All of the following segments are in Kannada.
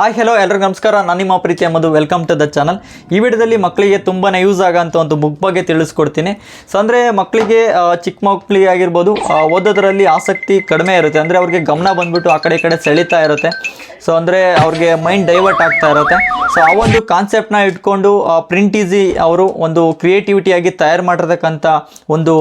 ಹಾಯ್ ಹೆಲೋ ಎಲ್ಲರಿಗೂ ನಮಸ್ಕಾರ. ನಾನು ನಿಮ್ಮ Preethi Madhu welcome to the channel ಈ ವಿಡಿಯೋದಲ್ಲಿ ಮಕ್ಕಳಿಗೆ ತುಂಬಾ ಯೂಸ್ ಆಗೋಂಥ ಒಂದು ಬುಕ್ ಬಗ್ಗೆ ತಿಳಿಸ್ಕೊಡ್ತೀನಿ. ಸೊ ಅಂದರೆ ಮಕ್ಕಳಿಗೆ ಚಿಕ್ಕ ಮಕ್ಕಳಿಗೆ ಆಗಿರ್ಬೋದು ಓದೋದರಲ್ಲಿ ಆಸಕ್ತಿ ಕಡಿಮೆ ಇರುತ್ತೆ. ಅಂದರೆ ಅವ್ರಿಗೆ ಗಮನ ಬಂದ್ಬಿಟ್ಟು ಆ ಕಡೆ ಈ ಕಡೆ ಸೆಳೀತಾ ಇರುತ್ತೆ. ಸೊ ಅಂದರೆ ಅವ್ರಿಗೆ ಮೈಂಡ್ ಡೈವರ್ಟ್ ಆಗ್ತಾ ಇರುತ್ತೆ. ಸೊ ಆ ಒಂದು ಕಾನ್ಸೆಪ್ಟ್ನ ಇಟ್ಕೊಂಡು ಪ್ರಿಂಟ್ ಈಸಿ ಅವರು ಒಂದು ಕ್ರಿಯೇಟಿವಿಟಿಯಾಗಿ ತಯಾರು ಮಾಡಿರ್ತಕ್ಕಂಥ ಒಂದು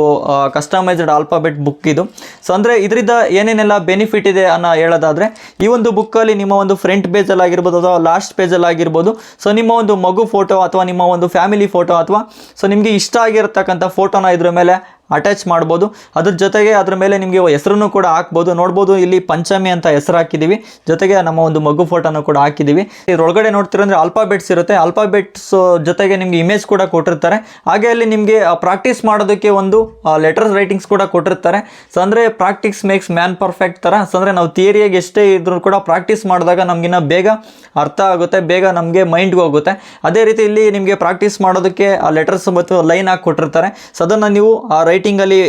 ಕಸ್ಟಮೈಸ್ಡ್ ಆಲ್ಫಾಬೆಟ್ ಬುಕ್ ಇದು. ಸೊ ಅಂದರೆ ಇದರಿಂದ ಏನೇನೆಲ್ಲ ಬೆನಿಫಿಟ್ ಇದೆ ಅನ್ನೋ ಹೇಳೋದಾದರೆ, ಈ ಒಂದು ಬುಕ್ಕಲ್ಲಿ ನಿಮ್ಮ ಒಂದು ಫ್ರಂಟ್ ಪೇಜಲ್ಲಿ ಆಗಿರ್ಬೋದು ಅಥವಾ ಲಾಸ್ಟ್ ಪೇಜಲ್ಲಿ ಆಗಿರ್ಬೋದು. ಸೊ ನಿಮ್ಮ ಒಂದು ಮಗು ಫೋಟೋ ಅಥವಾ ನಿಮ್ಮ ಒಂದು ಫ್ಯಾಮಿಲಿ ಫೋಟೋ ಅಥವಾ ಸೊ ನಿಮಗೆ ಇಷ್ಟ ಆಗಿರತಕ್ಕಂಥ ಫೋಟೋನ ಇದ್ರ ಮೇಲೆ ಅಟ್ಯಾಚ್ ಮಾಡ್ಬೋದು. ಅದ್ರ ಜೊತೆಗೆ ಅದ್ರ ಮೇಲೆ ನಿಮಗೆ ಹೆಸರನ್ನು ಕೂಡ ಹಾಕ್ಬೋದು. ನೋಡ್ಬೋದು, ಇಲ್ಲಿ ಪಂಚಮಿ ಅಂತ ಹೆಸರು ಹಾಕಿದ್ದೀವಿ ಜೊತೆಗೆ ನಮ್ಮ ಒಂದು ಮಗು ಫೋಟೋನ ಕೂಡ ಹಾಕಿದ್ದೀವಿ ಇದ್ರೊಳಗಡೆ ನೋಡ್ತೀರಂದ್ರೆ ಆಲ್ಫಾಬೆಟ್ಸ್ ಇರುತ್ತೆ. ಆಲ್ಫಾಬೆಟ್ಸ್ ಜೊತೆಗೆ ನಿಮಗೆ ಇಮೇಜ್ ಕೂಡ ಕೊಟ್ಟಿರ್ತಾರೆ. ಹಾಗೆ ಅಲ್ಲಿ ನಿಮಗೆ ಪ್ರಾಕ್ಟೀಸ್ ಮಾಡೋದಕ್ಕೆ ಒಂದು ಲೆಟರ್ಸ್ ರೈಟಿಂಗ್ಸ್ ಕೂಡ ಕೊಟ್ಟಿರ್ತಾರೆ. ಸೊ ಅಂದರೆ ಪ್ರಾಕ್ಟೀಸ್ ಮೇಕ್ಸ್ ಮ್ಯಾನ್ ಪರ್ಫೆಕ್ಟ್ ಥರ ಸೊ ಅಂದರೆ ನಾವು ಥಿಯರಿಯಾಗಿ ಎಷ್ಟೇ ಇದ್ರೂ ಕೂಡ ಪ್ರಾಕ್ಟೀಸ್ ಮಾಡಿದಾಗ ನಮಗಿನ್ನ ಬೇಗ ಅರ್ಥ ಆಗುತ್ತೆ. ಬೇಗ ನಮಗೆ ಮೈಂಡ್ಗೆ ಹೋಗುತ್ತೆ. ಅದೇ ರೀತಿ ಇಲ್ಲಿ ನಿಮಗೆ ಪ್ರಾಕ್ಟೀಸ್ ಮಾಡೋದಕ್ಕೆ ಲೆಟರ್ಸ್ ಮತ್ತು ಲೈನ್ ಹಾಕಿ ಕೊಟ್ಟಿರ್ತಾರೆ ಸೊ ಅದನ್ನು ನೀವು ಆ ರೈಟಿಂಗಲ್ಲಿ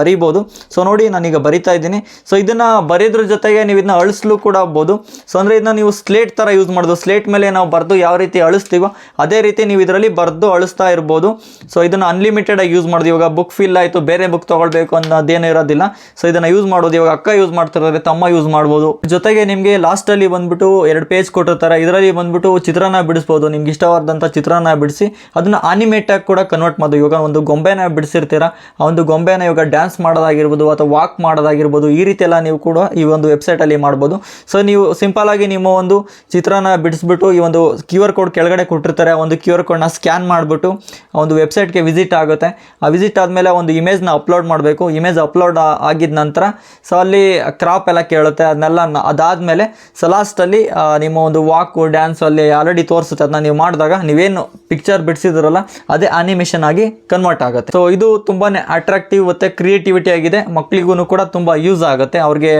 ಬರೀಬೋದು. ಸೊ ನೋಡಿ ನಾನೀಗ ಬರಿತಾ ಇದ್ದೀನಿ. ಸೊ ಇದನ್ನು ಬರೆಯೋದ್ರ ಜೊತೆಗೆ ನೀವು ಇದನ್ನ ಅಳಿಸ್ಲು ಕೂಡ ಆಗ್ಬೋದು. ಸೊ ಅಂದರೆ ಇದನ್ನ ನೀವು ಸ್ಲೇಟ್ ಥರ ಯೂಸ್ ಮಾಡೋದು. ಸ್ಲೇಟ್ ಮೇಲೆ ನಾವು ಬರೆದು ಯಾವ ರೀತಿ ಅಳಿಸ್ತೀವೋ, ಅದೇ ರೀತಿ ನೀವು ಇದರಲ್ಲಿ ಬರೆದು ಅಳಿಸ್ತಾ ಇರ್ಬೋದು. ಸೊ ಇದನ್ನು ಅನ್ಲಿಮಿಟೆಡ್ ಆಗಿ ಯೂಸ್ ಮಾಡೋದು. ಇವಾಗ ಬುಕ್ ಫಿಲ್ ಆಯಿತು, ಬೇರೆ ಬುಕ್ ತೊಗೊಳ್ಬೇಕು ಅನ್ನೋದೇನು ಇರೋದಿಲ್ಲ. ಸೊ ಇದನ್ನು ಯೂಸ್ ಮಾಡೋದು. ಇವಾಗ ಅಕ್ಕ ಯೂಸ್ ಮಾಡ್ತಿರೋದ್ರೆ ತಮ್ಮ ಯೂಸ್ ಮಾಡ್ಬೋದು. ಜೊತೆಗೆ ನಿಮಗೆ ಲಾಸ್ಟಲ್ಲಿ ಬಂದ್ಬಿಟ್ಟು ಎರಡು ಪೇಜ್ ಕೊಟ್ಟಿರ್ತಾರೆ. ಇದರಲ್ಲಿ ಬಂದ್ಬಿಟ್ಟು ಚಿತ್ರಾನ್ನ ಬಿಡಿಸ್ಬೋದು. ನಿಮ್ಗೆ ಇಷ್ಟವಾದಂಥ ಚಿತ್ರಾನ್ನ ಬಿಡಿಸಿ, ಅದನ್ನ ಅನಿಮೇಟ್ ಆಗಿ ಕೂಡ ಕನ್ವರ್ಟ್ ಮಾಡೋದು ಇವಾಗ ಒಂದು ಗೊಂಬೆನ ಬಿಡಿಸಿರ್ತೀರಾ ಒಂದು ಗೊಂಬೆನ ಇವಾಗ ಡ್ಯಾನ್ಸ್ ಮಾಡೋದಾಗಿರ್ಬೋದು ಅಥವಾ ವಾಕ್ ಮಾಡೋದಾಗಿರ್ಬೋದು ಈ ರೀತಿ ಎಲ್ಲ ನೀವು ಕೂಡ ಈ ಒಂದು ವೆಬ್ಸೈಟಲ್ಲಿ ಮಾಡ್ಬೋದು. ಸೊ ನೀವು ಸಿಂಪಲ್ ಆಗಿ ನಿಮ್ಮ ಒಂದು ಚಿತ್ರನ ಬಿಡಿಸ್ಬಿಟ್ಟು ಈ ಒಂದು ಕ್ಯೂ ಆರ್ ಕೋಡ್ ಕೆಳಗಡೆ ಕೊಟ್ಟಿರ್ತಾರೆ. ಆ ಒಂದು ಕ್ಯೂ ಆರ್ ಕೋಡ್ನ ಸ್ಕ್ಯಾನ್ ಮಾಡಿಬಿಟ್ಟು ಆ ಒಂದು ವೆಬ್ಸೈಟ್ಗೆ ವಿಸಿಟ್ ಆಗುತ್ತೆ. ಆ ವಿಸಿಟ್ ಆದಮೇಲೆ ಒಂದು ಇಮೇಜ್ನ ಅಪ್ಲೋಡ್ ಮಾಡಬೇಕು. ಇಮೇಜ್ ಅಪ್ಲೋಡ್ ಆಗಿದ ನಂತರ ಸೊ ಅಲ್ಲಿ ಕ್ರಾಪ್ ಎಲ್ಲ ಕೇಳುತ್ತೆ. ಅದನ್ನೆಲ್ಲ ಅದಾದಮೇಲೆ ಸೊ ಲಾಸ್ಟಲ್ಲಿ ನಿಮ್ಮ ಒಂದು ವಾಕು ಡ್ಯಾನ್ಸ್ ಅಲ್ಲಿ ಆಲ್ರೆಡಿ ತೋರಿಸುತ್ತೆ. ಅದನ್ನ ನೀವು ಮಾಡಿದಾಗ ನೀವೇನು ಪಿಕ್ಚರ್ ಬಿಡಿಸಿದ್ರಲ್ಲ, ಅದೇ ಅನಿಮೇಷನ್ ಆಗಿ ಕನ್ವರ್ಟ್ ಆಗುತ್ತೆ. ಸೊ ಇದು ತುಂಬಾ ಅಟ್ರಾಕ್ಟಿವ್ ಮತ್ತು ಕ್ರಿಯೇಟಿವಿಟಿ ಆಗಿದೆ. ಮಕ್ಕಳಿಗೂ ಕೂಡ ತುಂಬ ಯೂಸ್ ಆಗುತ್ತೆ. ಅವ್ರಿಗೆ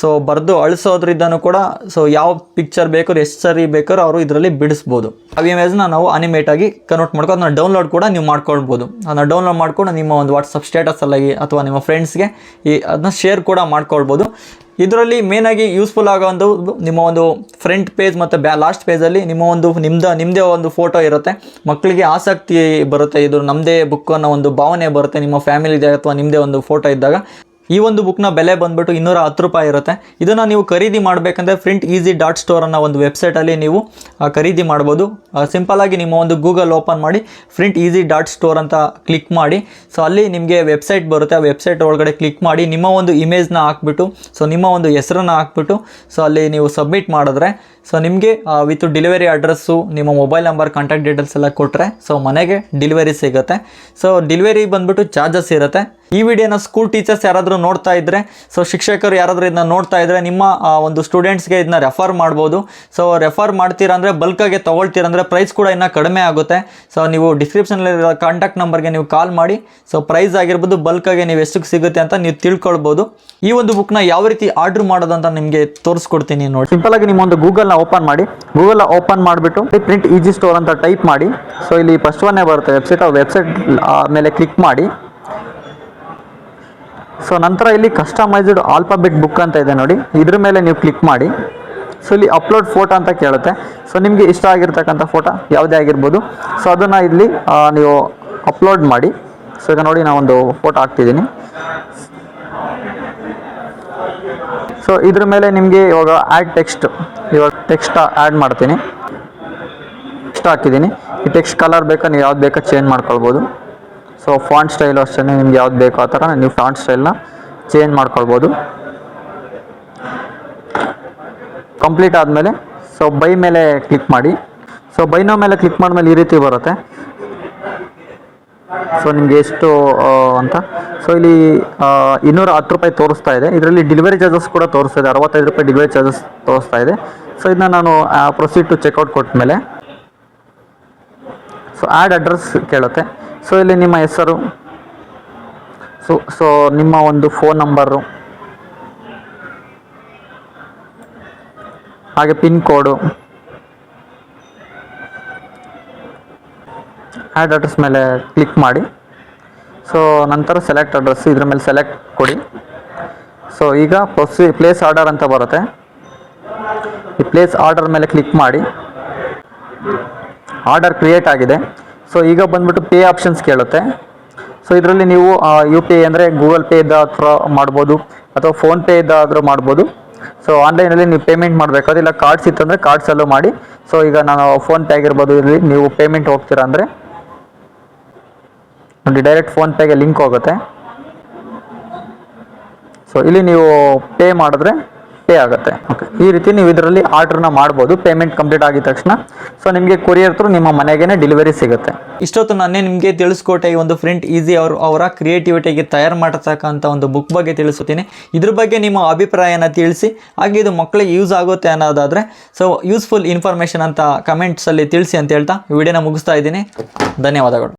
ಸೊ ಬರೆದು ಅಳಿಸೋದ್ರಿಂದನೂ ಕೂಡ ಸೊ ಯಾವ ಪಿಕ್ಚರ್ ಬೇಕಾದ್ರೂ, ಎಷ್ಟು ಸರಿ ಬೇಕಾದ್ರೂ ಅವರು ಇದರಲ್ಲಿ ಬಿಡಿಸ್ಬೋದು. ಆ ಇಮೇಜ್ನ ನಾವು ಅನಿಮೇಟ್ ಆಗಿ ಕನ್ವರ್ಟ್ ಮಾಡ್ಕೊಂಡು ಅದನ್ನ ಡೌನ್ಲೋಡ್ ಕೂಡ ನೀವು ಮಾಡ್ಕೊಳ್ಬೋದು. ಅದನ್ನ ಡೌನ್ಲೋಡ್ ಮಾಡಿಕೊಂಡು ನಿಮ್ಮ ಒಂದು ವಾಟ್ಸಪ್ ಸ್ಟೇಟಸಲ್ಲಾಗಿ ಅಥವಾ ನಿಮ್ಮ ಫ್ರೆಂಡ್ಸ್ಗೆ ಈ ಅದನ್ನ ಶೇರ್ ಕೂಡ ಮಾಡ್ಕೊಳ್ಬೋದು. ಇದರಲ್ಲಿ ಮೇನಾಗಿ ಯೂಸ್ಫುಲ್ ಆಗೋ ಒಂದು ನಿಮ್ಮ ಒಂದು ಫ್ರಂಟ್ ಪೇಜ್ ಮತ್ತು ಬ್ಯಾ ಲಾಸ್ಟ್ ಪೇಜಲ್ಲಿ ನಿಮ್ಮ ಒಂದು ನಿಮ್ದು ನಿಮ್ಮದೇ ಒಂದು ಫೋಟೋ ಇರುತ್ತೆ. ಮಕ್ಕಳಿಗೆ ಆಸಕ್ತಿ ಬರುತ್ತೆ. ಇದು ನಮ್ಮದೇ ಬುಕ್ ಅನ್ನೋ ಒಂದು ಭಾವನೆ ಬರುತ್ತೆ. ನಿಮ್ಮ ಫ್ಯಾಮಿಲಿದೆ ಅಥವಾ ನಿಮ್ಮದೇ ಒಂದು ಫೋಟೋ ಇದ್ದಾಗ. ಈ ಒಂದು ಬುಕ್ನ ಬೆಲೆ ಬಂದ್ಬಿಟ್ಟು ಇನ್ನೂರ ಹತ್ತು ರೂಪಾಯಿ ಇರುತ್ತೆ. ಇದನ್ನು ನೀವು ಖರೀದಿ ಮಾಡಬೇಕಂದ್ರೆ ಪ್ರಿಂಟ್ ಈಸಿ ಡಾಟ್ ಸ್ಟೋರ್ ಅನ್ನೋ ಒಂದು ವೆಬ್ಸೈಟಲ್ಲಿ ನೀವು ಖರೀದಿ ಮಾಡ್ಬೋದು. ಸಿಂಪಲಾಗಿ ನಿಮ್ಮ ಒಂದು ಗೂಗಲ್ ಓಪನ್ ಮಾಡಿ ಪ್ರಿಂಟ್ ಈಸಿ ಡಾಟ್ ಸ್ಟೋರ್ ಅಂತ ಕ್ಲಿಕ್ ಮಾಡಿ. ಸೊ ಅಲ್ಲಿ ನಿಮಗೆ ವೆಬ್ಸೈಟ್ ಬರುತ್ತೆ. ಆ ವೆಬ್ಸೈಟ್ ಒಳಗಡೆ ಕ್ಲಿಕ್ ಮಾಡಿ ನಿಮ್ಮ ಒಂದು ಇಮೇಜ್ನ ಹಾಕ್ಬಿಟ್ಟು ಸೊ ನಿಮ್ಮ ಒಂದು ಹೆಸರನ್ನು ಹಾಕ್ಬಿಟ್ಟು ಸೊ ಅಲ್ಲಿ ನೀವು ಸಬ್ಮಿಟ್ ಮಾಡಿದ್ರೆ ಸೊ ನಿಮಗೆ ವಿತ್ ಡೆಲಿವರಿ ಅಡ್ರೆಸ್ಸು ನಿಮ್ಮ ಮೊಬೈಲ್ ನಂಬರ್ ಕಾಂಟ್ಯಾಕ್ಟ್ ಡೀಟೇಲ್ಸ್ ಎಲ್ಲ ಕೊಟ್ಟರೆ ಸೊ ಮನೆಗೆ ಡೆಲಿವರಿ ಸಿಗುತ್ತೆ. ಸೊ ಡೆಲಿವರಿ ಬಂದ್ಬಿಟ್ಟು ಚಾರ್ಜಸ್ ಇರುತ್ತೆ. ಈ ವಿಡಿಯೋನ ಸ್ಕೂಲ್ ಟೀಚರ್ಸ್ ಯಾರಾದರೂ ನೋಡ್ತಾ ಇದ್ದರೆ ಸೊ ಶಿಕ್ಷಕರು ಯಾರಾದರೂ ಇದನ್ನ ನೋಡ್ತಾ ಇದ್ದರೆ ನಿಮ್ಮ ಒಂದು ಸ್ಟೂಡೆಂಟ್ಸ್ಗೆ ಇದನ್ನ ರೆಫರ್ ಮಾಡ್ಬೋದು. ಸೊ ರೆಫರ್ ಮಾಡ್ತೀರಾ ಅಂದರೆ ಬಲ್ಕಾಗೆ ತೊಗೊಳ್ತೀರಾ ಅಂದರೆ ಪ್ರೈಸ್ ಕೂಡ ಇನ್ನೂ ಕಡಿಮೆ ಆಗುತ್ತೆ. ಸೊ ನೀವು ಡಿಸ್ಕ್ರಿಪ್ಷನಲ್ಲಿರೋ ಕಾಂಟ್ಯಾಕ್ಟ್ ನಂಬರ್ಗೆ ನೀವು ಕಾಲ್ ಮಾಡಿ. ಸೊ ಪ್ರೈಸ್ ಆಗಿರ್ಬೋದು ಬಲ್ಕಾಗೆ ನೀವು ಎಷ್ಟಕ್ಕೆ ಸಿಗುತ್ತೆ ಅಂತ ನೀವು ತಿಳ್ಕೊಳ್ಬೋದು. ಈ ಒಂದು ಬುಕ್ನ ಯಾವ ರೀತಿ ಆರ್ಡರ್ ಮಾಡೋದು ಅಂತ ನಿಮಗೆ ತೋರಿಸ್ಕೊಡ್ತೀನಿ ನೋಡಿ. ಸಿಂಪಲ್ ಆಗಿ ನಿಮ್ಮ ಒಂದು ಗೂಗಲ್ನ ಓಪನ್ ಮಾಡಿ. ಗೂಗಲ್ನ ಓಪನ್ ಮಾಡಿಬಿಟ್ಟು ಪ್ರಿಂಟ್ ಈಜಿ ಸ್ಟೋರ್ ಅಂತ ಟೈಪ್ ಮಾಡಿ. ಸೊ ಇಲ್ಲಿ ಫಸ್ಟ್ ಒನ್ನೇ ಬರುತ್ತೆ ವೆಬ್ಸೈಟ್ ಆ ವೆಬ್ಸೈಟ್ ಮೇಲೆ ಕ್ಲಿಕ್ ಮಾಡಿ. ಸೊ ನಂತರ ಇಲ್ಲಿ ಕಸ್ಟಮೈಸ್ಡ್ ಆಲ್ಫಾಬೆಟ್ ಬುಕ್ ಅಂತ ಇದೆ ನೋಡಿ. ಇದ್ರ ಮೇಲೆ ನೀವು ಕ್ಲಿಕ್ ಮಾಡಿ. ಸೊ ಇಲ್ಲಿ ಅಪ್ಲೋಡ್ ಫೋಟೋ ಅಂತ ಕೇಳುತ್ತೆ. ಸೊ ನಿಮಗೆ ಇಷ್ಟ ಆಗಿರ್ತಕ್ಕಂಥ ಫೋಟೋ ಯಾವುದೇ ಆಗಿರ್ಬೋದು. ಸೊ ಅದನ್ನು ಇಲ್ಲಿ ನೀವು ಅಪ್ಲೋಡ್ ಮಾಡಿ. ಸೊ ಈಗ ನೋಡಿ ನಾವೊಂದು ಫೋಟೋ ಹಾಕ್ತಿದ್ದೀನಿ. ಸೊ ಇದ್ರ ಮೇಲೆ ನಿಮಗೆ ಇವಾಗ ಆ್ಯಡ್ ಟೆಕ್ಸ್ಟ್ ಇವಾಗ ಟೆಕ್ಸ್ಟ್ ಆ್ಯಡ್ ಮಾಡ್ತೀನಿ. ಟೆಕ್ಸ್ಟ್ ಹಾಕಿದ್ದೀನಿ. ಈ ಟೆಕ್ಸ್ಟ್ ಕಲರ್ ಬೇಕಾ, ನೀವು ಯಾವ್ದು ಬೇಕಾ ಚೇಂಜ್ ಮಾಡ್ಕೊಳ್ಬೋದು. ಸೊ ಫಾಂಟ್ ಸ್ಟೈಲು ಅಷ್ಟೇ ನಿಮ್ಗೆ ಯಾವ್ದು ಬೇಕೋ ಆ ಥರ ನೀವು ಫಾಂಟ್ ಸ್ಟೈಲ್ನ ಚೇಂಜ್ ಮಾಡ್ಕೊಳ್ಬೋದು. ಕಂಪ್ಲೀಟ್ ಆದಮೇಲೆ ಸೊ ಬೈ ಮೇಲೆ ಕ್ಲಿಕ್ ಮಾಡಿ. ಸೊ ಬೈನೋ ಮೇಲೆ ಕ್ಲಿಕ್ ಮಾಡಿದ್ಮೇಲೆ ಈ ರೀತಿ ಬರುತ್ತೆ. ಸೊ ನಿಮಗೆ ಎಷ್ಟು ಅಂತ. ಸೊ ಇಲ್ಲಿ ಇನ್ನೂರ ಹತ್ತು ರೂಪಾಯಿ ತೋರಿಸ್ತಾ ಇದೆ. ಇದರಲ್ಲಿ ಡೆಲಿವರಿ ಚಾರ್ಜಸ್ ಕೂಡ ತೋರಿಸ್ತಾ ಇದೆ ಅರವತ್ತೈದು ರೂಪಾಯಿ ಡೆಲಿವರಿ ಚಾರ್ಜಸ್ ತೋರಿಸ್ತಾ ಇದೆ. ಸೊ ಇದನ್ನ ನಾನು ಪ್ರೊಸೀಡ್ ಟು ಚೆಕ್ಔಟ್ ಕೊಟ್ಟ ಮೇಲೆ ಸೊ ಆ್ಯಡ್ ಅಡ್ರೆಸ್ ಕೇಳುತ್ತೆ. ಸೊ ಇಲ್ಲಿ ನಿಮ್ಮ ಹೆಸರು? ಸೊ ಸೊ ನಿಮ್ಮ ಒಂದು ಫೋನ್ ನಂಬರು ಹಾಗೆ ಪಿನ್ ಕೋಡು ಆ್ಯಡ್ ಅಡ್ರೆಸ್ ಮೇಲೆ ಕ್ಲಿಕ್ ಮಾಡಿ. ಸೊ ನಂತರ ಸೆಲೆಕ್ಟ್ ಅಡ್ರೆಸ್ ಇದ್ರ ಮೇಲೆ ಸೆಲೆಕ್ಟ್ ಕೊಡಿ. ಸೊ ಈಗ ಪ್ರೊಸಿ ಪ್ಲೇಸ್ ಆರ್ಡರ್ ಅಂತ ಬರುತ್ತೆ. ಈ ಪ್ಲೇಸ್ ಆರ್ಡರ್ ಮೇಲೆ ಕ್ಲಿಕ್ ಮಾಡಿ. ಆರ್ಡರ್ ಕ್ರಿಯೇಟ್ ಆಗಿದೆ. ಸೊ ಈಗ ಬಂದ್ಬಿಟ್ಟು ಪೇ ಆಪ್ಷನ್ಸ್ ಕೇಳುತ್ತೆ. ಸೊ ಇದರಲ್ಲಿ ನೀವು ಯು ಪಿ ಐ ಅಂದರೆ ಗೂಗಲ್ ಪೇ ಇದ್ದ ಹತ್ರ ಮಾಡ್ಬೋದು, ಅಥವಾ ಫೋನ್ಪೇ ಇದ್ದಾದರೂ ಮಾಡ್ಬೋದು. ಸೊ ಆನ್ಲೈನಲ್ಲಿ ನೀವು ಪೇಮೆಂಟ್ ಮಾಡಬೇಕಾದ್ರೆ, ಇಲ್ಲ ಕಾರ್ಡ್ಸ್ ಇತ್ತಂದರೆ ಕಾರ್ಡ್ಸಲ್ಲೂ ಮಾಡಿ. ಸೊ ಈಗ ನಾನು ಫೋನ್ಪೇ ಆಗಿರ್ಬೋದು ಇಲ್ಲಿ ನೀವು ಪೇಮೆಂಟ್ ಹೋಗ್ತೀರಾ ಅಂದರೆ, ನೋಡಿ ಡೈರೆಕ್ಟ್ ಫೋನ್ಪೇಗೆ ಲಿಂಕ್ ಹೋಗುತ್ತೆ. ಸೊ ಇಲ್ಲಿ ನೀವು ಪೇ ಮಾಡಿದ್ರೆ ಪೇ ಆಗುತ್ತೆ. ಓಕೆ ಈ ರೀತಿ ನೀವು ಇದರಲ್ಲಿ ಆರ್ಡ್ರನ್ನ ಮಾಡ್ಬೋದು. ಪೇಮೆಂಟ್ ಕಂಪ್ಲೀಟ್ ಆಗಿದ ತಕ್ಷಣ. ಸೊ ನಿಮಗೆ ಕೊರಿಯರ್ ತ್ರೂ ನಿಮ್ಮ ಮನೆಗೇನೆ ಡೆಲಿವರಿ ಸಿಗುತ್ತೆ. ಇಷ್ಟೊತ್ತು ನಾನೇ ನಿಮಗೆ ತಿಳಿಸ್ಕೊಟ್ಟೆ ಈ ಒಂದು ಫ್ರೆಂಡ್ ಈಸಿ ಅವರು ಅವರ ಕ್ರಿಯೇಟಿವಿಟಿಗೆ ತಯಾರು ಮಾಡತಕ್ಕಂಥ ಒಂದು ಬುಕ್ ಬಗ್ಗೆ ತಿಳಿಸುತ್ತೀನಿ ಇದ್ರ ಬಗ್ಗೆ ನಿಮ್ಮ ಅಭಿಪ್ರಾಯನ ತಿಳಿಸಿ. ಹಾಗೆ ಇದು ಮಕ್ಕಳಿಗೆ ಯೂಸ್ ಆಗುತ್ತೆ ಅನ್ನೋದಾದರೆ ಸೊ ಯೂಸ್ಫುಲ್ ಇನ್ಫಾರ್ಮೇಷನ್ ಅಂತ ಕಮೆಂಟ್ಸಲ್ಲಿ ತಿಳಿಸಿ ಅಂತ ಹೇಳ್ತಾ ವಿಡಿಯೋನ ಮುಗಿಸ್ತಾ ಇದ್ದೀನಿ. ಧನ್ಯವಾದಗಳು.